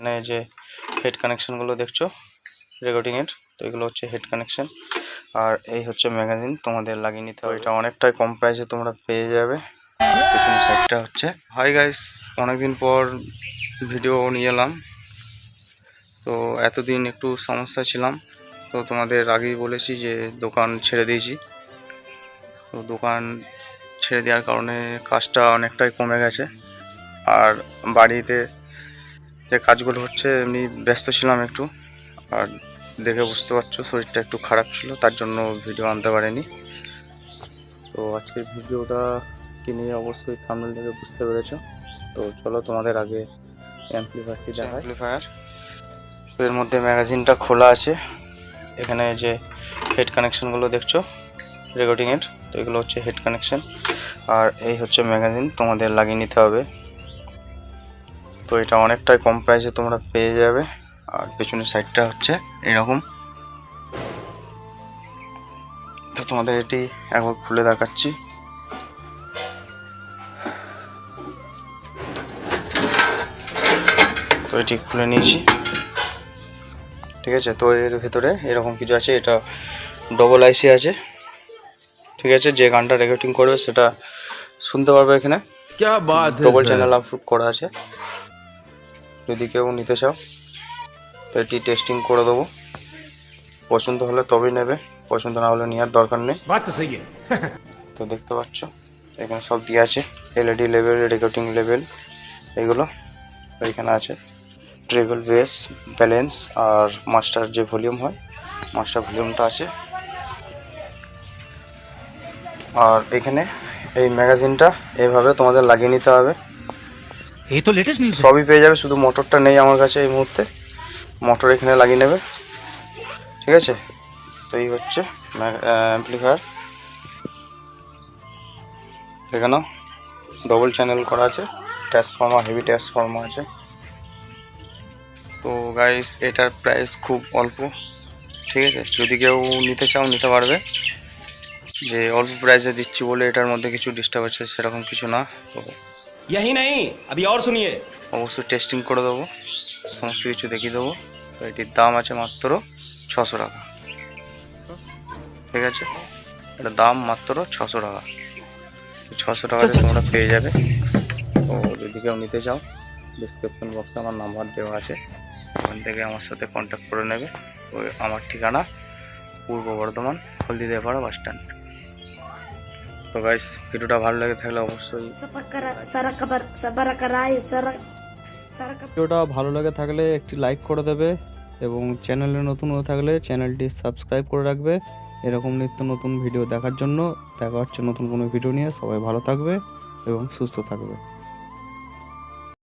এখানে যে হেড কানেকশানগুলো দেখছ রেকর্ডিংয়ের তো এগুলো হচ্ছে হেড কানেকশান আর এই হচ্ছে ম্যাগাজিন তোমাদের লাগিয়ে নিতে হবে। এটা অনেকটাই কম প্রাইসে তোমরা পেয়ে যাবে। সাইডটা হচ্ছে। হাই গাইস অনেকদিন পর ভিডিও নিয়ে এলাম। তো এতদিন একটু সমস্যা ছিলাম। তো তোমাদের আগেই বলেছি যে দোকান ছেড়ে দিয়েছি। তো দোকান ছেড়ে দেওয়ার কারণে কাজটা অনেকটাই কমে গেছে। আর বাড়িতে যে কাজগুলো হচ্ছে এমনি ব্যস্ত ছিলাম একটু। আর দেখে বুঝতে পারছ শরীরটা একটু খারাপ ছিল তার জন্য ভিডিও আনতে পারিনি। তো আজকের ভিডিওটা কি নিয়ে অবশ্যই থামনেল থেকে বুঝতে পেরেছ। তো চলো তোমাদের আগে অ্যাম্পলিফায়ারটি দেখা অ্যাম্পলিফায়ার তো এর মধ্যে ম্যাগাজিনটা খোলা আছে। এখানে যে হেড কানেকশানগুলো দেখছ রেকর্ডিংয়ের তো এগুলো হচ্ছে হেড কানেকশান আর এই হচ্ছে ম্যাগাজিন তোমাদের লাগিয়ে নিতে হবে। তো এটা অনেকটাই কম প্রাইসে তোমরা পেয়ে যাবে। আর পেছনের সাইডটা হচ্ছে এরকম। তো তোমাদের এটি একবার খুলে দেখাচ্ছি। তো এটি খুলে নিয়েছি। ঠিক আছে? তো এর ভেতরে এরকম কিছু আছে এটা ডবল আইসি আছে। ঠিক আছে? যে গানটা রেকর্ডিং করবে সেটা শুনতে পারবে এখানে। ডবল চ্যানেল আপলোড করা আছে। যদি কেউ নিতে চাও তো এটি টেস্টিং করে দেবো। পছন্দ হলে তবেই নেবে পছন্দ না হলে নেওয়ার দরকার নেই। তো দেখতে পাচ্ছ এখানে সব দিয়ে আছে। এলইডি লেভেল রেকর্ডিং লেভেল এগুলো এখানে আছে। ট্রেবল বেস ব্যালেন্স আর মাস্টার যে ভলিউম হয় মাস্টার ভলিউমটা আছে। আর এখানে এই ম্যাগাজিনটা এভাবে তোমাদের লাগিয়ে নিতে হবে। এই তো লেটেস্ট নিউজ সবই পেয়ে যাবে, শুধু মোটরটা নেই আমার কাছে এই মুহূর্তে। মোটর এখানে লাগিয়ে নেবে। ঠিক আছে? তো এই হচ্ছে অ্যাম্পলিফায়ার এখানে ডবল চ্যানেল করা আছে। ট্রান্সফর্মার হেভি ট্রান্সফর্মার আছে। তো গাইস এটার প্রাইস খুব অল্প। ঠিক আছে? যদি কেউ নিতে চাও, নিতে পারবে। যে অল্প প্রাইসে দিচ্ছি বলে এটার মধ্যে কিছু ডিস্টার্ব আছে, সেরকম কিছু না। তো यही नहीं अभी और सुनिए অবশ্যই টেস্টিং করে দেবো সমস্ত কিছু দেখিয়ে দেবো তো এটির দাম আছে মাত্র ছশো টাকা ঠিক আছে এটার দাম মাত্র ছশো টাকা ছশো টাকাতে তোমরা পেয়ে যাবে তো যদি কেউ নিতে চাও ডিসক্রিপশন বক্সে আমার নাম্বার দেওয়া আছে ওখান থেকে আমার সাথে কন্ট্যাক্ট করে নেবে তো আমার ঠিকানা পূর্ব বর্ধমান হলদিদেপাড়া বাস স্ট্যান্ড তো গাইস ভিডিওটা ভালো লাগে থাকলে অবশ্যই ভিডিওটা ভালো লাগে থাকলে একটি লাইক করে দেবে এবং চ্যানেলে নতুন হয়ে থাকলে চ্যানেলটি সাবস্ক্রাইব করে রাখবে। এরকম নিত্য নতুন ভিডিও দেখার জন্য দেখা হচ্ছে নতুন কোনো ভিডিও নিয়ে। সবাই ভালো থাকবে এবং সুস্থ থাকবে।